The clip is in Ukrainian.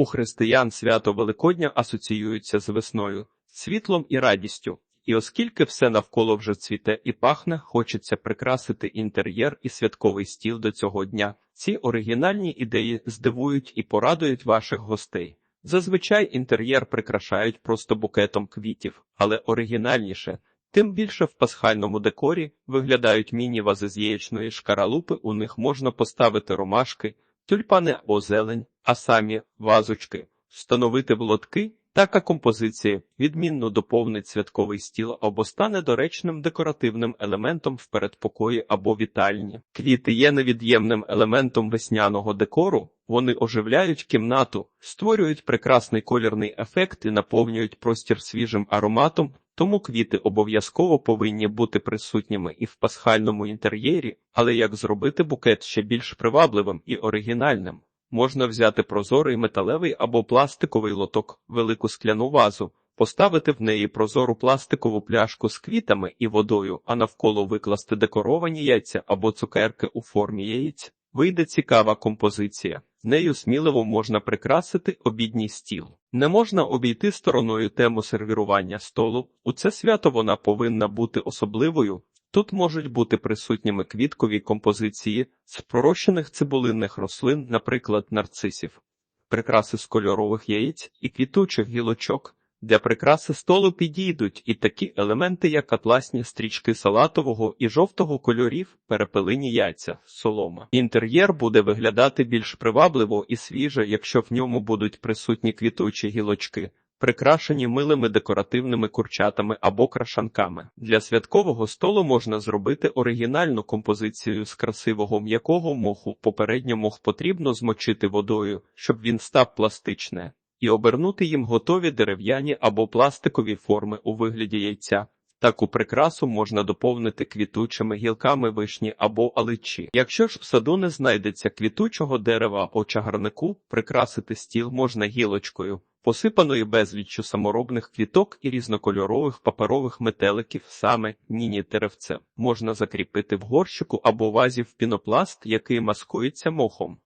У християн свято Великодня асоціюється з весною, світлом і радістю. І оскільки все навколо вже цвіте і пахне, хочеться прикрасити інтер'єр і святковий стіл до цього дня. Ці оригінальні ідеї здивують і порадують ваших гостей. Зазвичай інтер'єр прикрашають просто букетом квітів, але оригінальніше. Тим більше в пасхальному декорі виглядають міні-вази з яєчної шкаралупи, у них можна поставити ромашки, тюльпани або зелень, а самі вазочки, встановити лотки. Така композиція відмінно доповнить святковий стіл або стане доречним декоративним елементом в передпокої або вітальні. Квіти є невід'ємним елементом весняного декору, вони оживляють кімнату, створюють прекрасний колірний ефект і наповнюють простір свіжим ароматом, тому квіти обов'язково повинні бути присутніми і в пасхальному інтер'єрі, але як зробити букет ще більш привабливим і оригінальним? Можна взяти прозорий металевий або пластиковий лоток, велику скляну вазу, поставити в неї прозору пластикову пляшку з квітами і водою, а навколо викласти декоровані яйця або цукерки у формі яєць. Вийде цікава композиція. Нею сміливо можна прикрасити обідній стіл. Не можна обійти стороною тему сервірування столу. У це свято вона повинна бути особливою. Тут можуть бути присутніми квіткові композиції з пророщених цибулинних рослин, наприклад, нарцисів, прикраси з кольорових яєць і квітучих гілочок. Для прикраси столу підійдуть і такі елементи, як атласні стрічки салатового і жовтого кольорів, перепелині яйця, солома. Інтер'єр буде виглядати більш привабливо і свіже, якщо в ньому будуть присутні квітучі гілочки, прикрашені милими декоративними курчатами або крашанками. Для святкового столу можна зробити оригінальну композицію з красивого м'якого моху. Попередньо мох потрібно змочити водою, щоб він став пластичне, і обернути їм готові дерев'яні або пластикові форми у вигляді яйця. Таку прикрасу можна доповнити квітучими гілками вишні або аличі. Якщо ж в саду не знайдеться квітучого дерева або чагарнику, прикрасити стіл можна гілочкою, посипаною безліччю саморобних квіток і різнокольорових паперових метеликів, саме ніні теревце, можна закріпити в горщику або вазі в пінопласт, який маскується мохом.